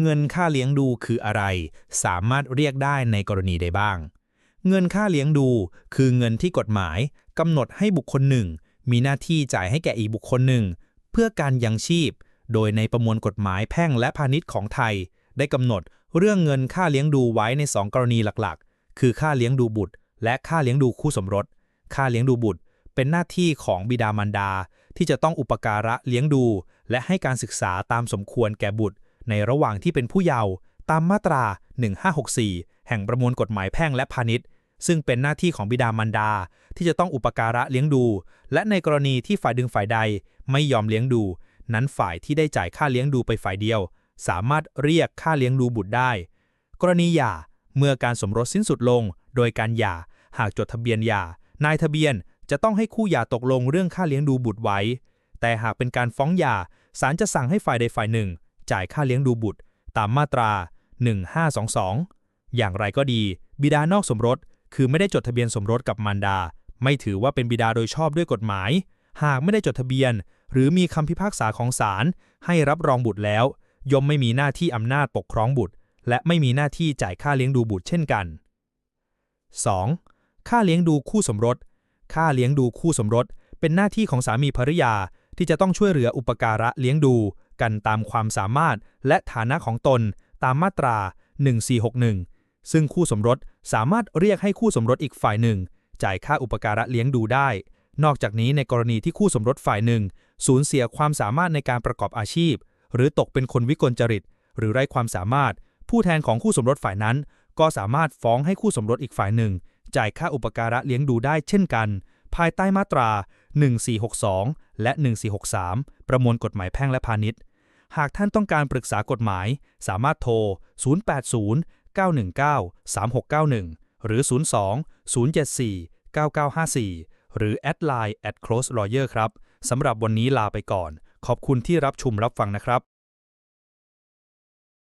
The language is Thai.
เงินค่าเลี้ยงดูคืออะไร สามารถเรียกได้ในกรณีใดบ้าง เงินค่าเลี้ยงดูคือเงินที่กฎหมายกำหนดให้บุคคลหนึ่ง มีหน้าที่จ่ายให้แก่อีกบุคคลหนึ่ง เพื่อการยังชีพ โดยในประมวลกฎหมายแพ่งและพาณิชย์ของไทย ได้กำหนดเรื่องเงินค่าเลี้ยงดูไว้ใน 2 กรณีหลักๆ คือค่าเลี้ยงดูบุตร และค่าเลี้ยงดูคู่สมรส ค่าเลี้ยงดูบุตร เป็นหน้าที่ของบิดามารดาที่จะต้องอุปการะเลี้ยงดู และให้การศึกษาตามสมควรแก่บุตร ในระหว่างที่เป็นผู้เยาว์ตามมาตรา 1564 แห่งประมวลกฎหมายแพ่งและพาณิชย์ ซึ่งเป็นหน้าที่ของบิดามารดา ที่จะต้องอุปการะเลี้ยงดู และในกรณีที่ฝ่ายดึงฝ่ายใดไม่ยอมเลี้ยงดู นั้นฝ่ายที่ได้จ่ายค่าเลี้ยงดูไปฝ่ายเดียว สามารถเรียกค่าเลี้ยงดูบุตรได้ กรณีหย่าเมื่อการสมรสสิ้นสุดลง โดยการหย่าหากจดทะเบียนหย่านายทะเบียนจะต้องให้คู่หย่าตกลงเรื่องค่าเลี้ยงดูบุตรไว้ แต่หากเป็นการฟ้องหย่าศาลจะสั่งให้ฝ่ายใดฝ่ายหนึ่ง จ่ายค่าเลี้ยงดูบุตร ตามมาตรา 1522 อย่างไรก็ดี บิดานอกสมรส คือไม่ได้จดทะเบียนสมรสกับมารดา ไม่ถือว่าเป็นบิดาโดยชอบด้วยกฎหมาย หากไม่ได้จดทะเบียน หรือมีคำพิพากษาของศาลให้รับรองบุตรแล้ว ย่อมไม่มีหน้าที่อำนาจปกครองบุตร และไม่มีหน้าที่จ่ายค่าเลี้ยงดูบุตรเช่นกัน 2. ค่าเลี้ยงดูคู่สมรส ค่าเลี้ยงดูคู่สมรส เป็นหน้าที่ของสามีภริยาที่จะต้องช่วยเหลืออุปการะเลี้ยงดู กันตามความสามารถและฐานะของตนตามมาตรา 1461 ซึ่งคู่สมรสสามารถเรียกให้คู่สมรสอีกฝ่ายหนึ่ง จ่ายค่าอุปการะเลี้ยงดูได้ นอกจากนี้ในกรณีที่คู่สมรสฝ่ายหนึ่ง สูญเสียความสามารถในการประกอบอาชีพ หรือตกเป็นคนวิกลจริต หรือไร้ความสามารถ ผู้แทนของคู่สมรสฝ่ายนั้น ก็สามารถฟ้องให้คู่สมรสอีกฝ่ายหนึ่ง จ่ายค่าอุปการะเลี้ยงดูได้เช่นกัน ภายใต้มาตรา 1462 และ 1463 ประมวลกฎหมายแพ่งและพาณิชย์ หากท่านต้องการปรึกษากฎหมาย สามารถโทร 080 919 3691 หรือ 02 074 9954 หรือแอดไลน์ at close lawyer ครับ สำหรับวันนี้ลาไปก่อน ขอบคุณที่รับชมรับฟังนะครับ